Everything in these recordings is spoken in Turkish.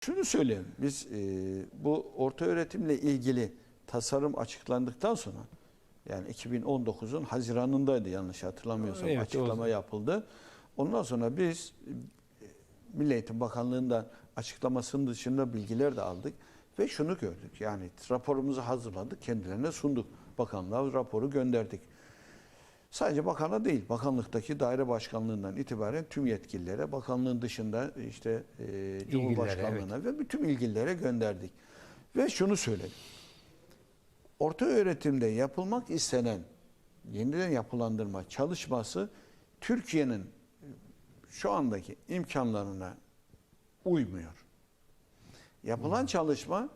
Şunu söyleyeyim. Biz e, bu orta öğretimle ilgili tasarım açıklandıktan sonra yani 2019'un Haziran'ındaydı yanlış hatırlamıyorsam Evet, açıklama yapıldı. Ondan sonra biz e, Milli Eğitim Bakanlığı'ndan açıklamasının dışında bilgiler de aldık ve şunu gördük. Yani raporumuzu hazırladık, kendilerine sunduk. Bakanlığa raporu gönderdik. Sadece bakana değil, bakanlıktaki daire başkanlığından itibaren tüm yetkililere, bakanlığın dışında işte e, Cumhurbaşkanlığına ve bütün ilgililere gönderdik. Ve şunu söyledik. Orta öğretimde yapılmak istenen yeniden yapılandırma çalışması Türkiye'nin şu andaki imkanlarına uymuyor. Yapılan çalışma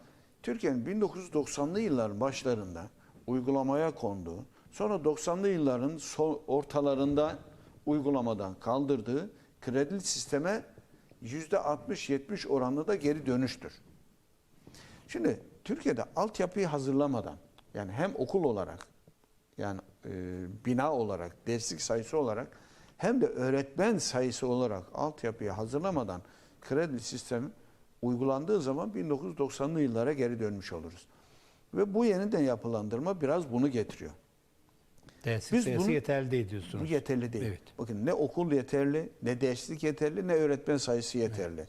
Türkiye'nin 1990'lı yılların başlarında uygulamaya konduğu, sonra 90'lı yılların ortalarında uygulamadan kaldırdığı kredili sisteme %60-70 oranında da geri dönüştür. Şimdi Türkiye'de altyapıyı hazırlamadan yani hem okul olarak yani e, bina olarak, derslik sayısı olarak hem de öğretmen sayısı olarak altyapıyı hazırlamadan kredi sistemi uygulandığı zaman 1990'lı yıllara geri dönmüş oluruz. Ve bu yeniden yapılandırma biraz bunu getiriyor. Derslik Biz sayısı bunu- yeterli değil diyorsunuz. Bu yeterli değil. Evet. Bakın ne okul yeterli, ne derslik yeterli, ne öğretmen sayısı yeterli.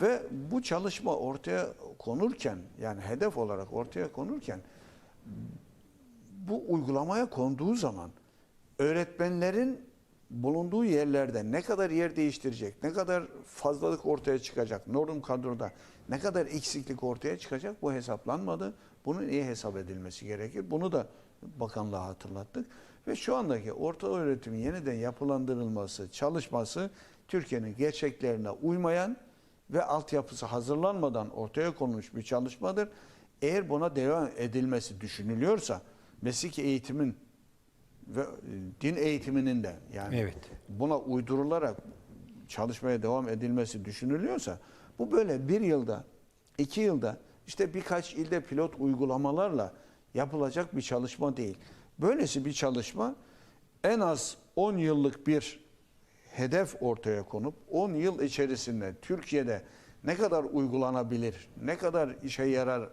Ve bu çalışma ortaya konurken yani hedef olarak ortaya konurken bu uygulamaya konduğu zaman öğretmenlerin bulunduğu yerlerde ne kadar yer değiştirecek, ne kadar fazlalık ortaya çıkacak, norm kadroda ne kadar eksiklik ortaya çıkacak bu hesaplanmadı. Bunun iyi hesap edilmesi gerekir. Bunu da bakanlığa hatırlattık. Ve şu andaki orta öğretimin yeniden yapılandırılması, çalışması Türkiye'nin gerçeklerine uymayan ve altyapısı hazırlanmadan ortaya konmuş bir çalışmadır. Eğer buna devam edilmesi düşünülüyorsa meslek eğitimin ve e, din eğitiminin de yani Evet. buna uydurularak çalışmaya devam edilmesi düşünülüyorsa bu böyle bir yılda, iki yılda işte birkaç ilde pilot uygulamalarla yapılacak bir çalışma değil. Böylesi bir çalışma en az 10 yıllık bir hedef ortaya konup 10 yıl içerisinde Türkiye'de ne kadar uygulanabilir, ne kadar işe yarar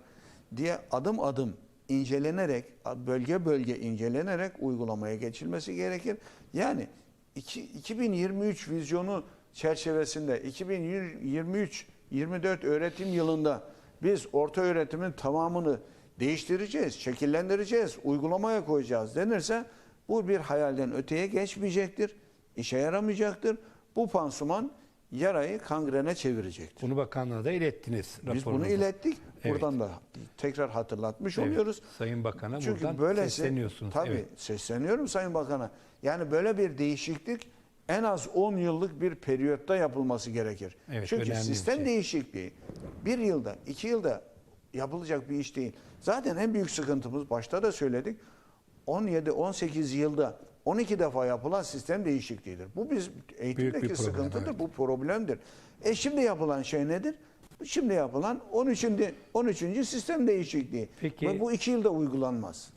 diye adım adım incelenerek, bölge bölge incelenerek uygulamaya geçilmesi gerekir. Yani iki- 2023 vizyonu çerçevesinde 2023-24 öğretim yılında biz orta öğretimin tamamını değiştireceğiz, şekillendireceğiz, uygulamaya koyacağız denirse bu bir hayalden öteye geçmeyecektir, işe yaramayacaktır. Bu pansuman yarayı kangrene çevirecektir. Bunu bakanlığa da ilettiniz Biz bunu ilettik. Evet. Buradan da tekrar hatırlatmış Evet. oluyoruz. Sayın Bakan'a Çünkü buradan böylesi, sesleniyorsunuz. Tabii Evet. sesleniyorum Sayın Bakan'a. Yani böyle bir değişiklik en az 10 yıllık bir periyotta yapılması gerekir. Evet, Çünkü sistem şey. değişikliği bir yılda, iki yılda yapılacak bir iş değil. Zaten en büyük sıkıntımız başta da söyledik. 17-18 yılda 12 defa yapılan sistem değişikliğidir. Bu biz eğitimdeki problem, sıkıntıdır, evet. bu problemdir. E şimdi yapılan şey nedir? Şimdi yapılan 13. 13. sistem değişikliği. Peki- Ve bu iki yılda uygulanmaz.